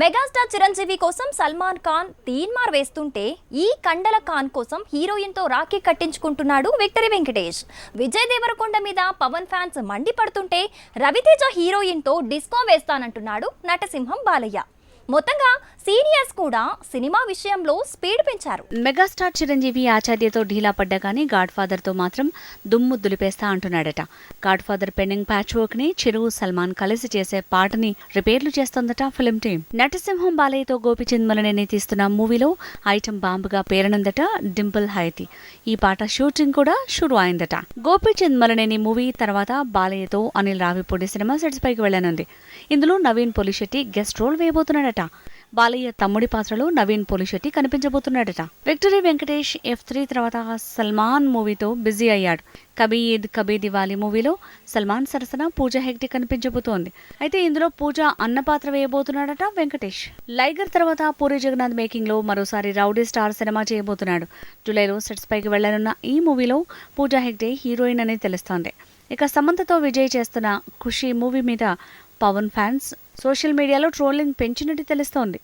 Megastar Chiranjeevi కోసం సల్మాన్ ఖాన్ తీన్మార్ వేస్తుంటే ఈ కండల ఖాన్ కోసం హీరోయిన్తో రాఖీ కట్టించుకుంటున్నాడు విక్టరీ వెంకటేష్. విజయ్ దేవరకొండ మీద పవన్ ఫ్యాన్స్ మండిపడుతుంటే రవితేజ హీరోయిన్తో డిస్కో వేస్తానంటున్నాడు నటసింహం బాలయ్య. మొత్తంగా సీనియర్స్ కూడా సినిమా విషయంలో స్పీడ్ పెంచారు. మెగాస్టార్ చిరంజీవి ఆచార్యతో ఢీలా పడ్డా కానీ గాడ్ ఫాదర్తో మాత్రం దుమ్ము దులిపేస్తా అంటున్నాడట. గాడ్ ఫాదర్ పెండింగ్ ప్యాచ్ వర్క్ని చిరు సల్మాన్ కలిసి చేసే పాటని రిపేర్లు చేస్తోందట ఫిలిం టీం. నటసింహం బాలయ్యతో గోపిచంద్ మలనేని తీస్తున్న మూవీలో ఐటమ్ బాంబుగా పేరనుందట డింపుల్ హైతి. ఈ పాట షూటింగ్ కూడా షురు అయిందట. గోపిచంద్ మలనేని మూవీ తర్వాత బాలయ్యతో అనిల్ రావిపూడి సినిమా సెట్స్ పైకి వెళ్ళనుంది ఇందులో నవీన్ పొలిశెట్టి గెస్ట్ రోల్ వేయబోతున్నాడట. బాలయ్య తమ్ముడి పాత్రలో నవీన్ పోలిశెట్టి కనిపించబోతున్నాడట. విక్టరీ వెంకటేష్ ఎఫ్ త్రీ తర్వాత సల్మాన్ మూవీతో బిజీ అయ్యాడు. కబీ ఈద్ కబీ దివాలి మూవీలో సల్మాన్ సరసన పూజ హెగ్డే కనిపించబోతోంది. అయితే ఇందులో పూజ అన్న పాత్ర వేయబోతున్నాడట వెంకటేష్. లైగర్ తర్వాత పూరి జగన్నాథ్ మేకింగ్లో మరోసారి రౌడీ స్టార్ సినిమా చేయబోతున్నాడు. జూలైలో సెట్స్ పైకి వెళ్ళనున్న ఈ మూవీలో పూజా హెగ్డే హీరోయిన్ అని తెలుస్తోంది. ఇక సమంతతో విజయ్ చేస్తున్న ఖుషి మూవీ మీద పవన్ ఫ్యాన్స్. సోషల్ మీడియాలో ట్రోలింగ్ పెంచినట్టు తెలుస్తోంది.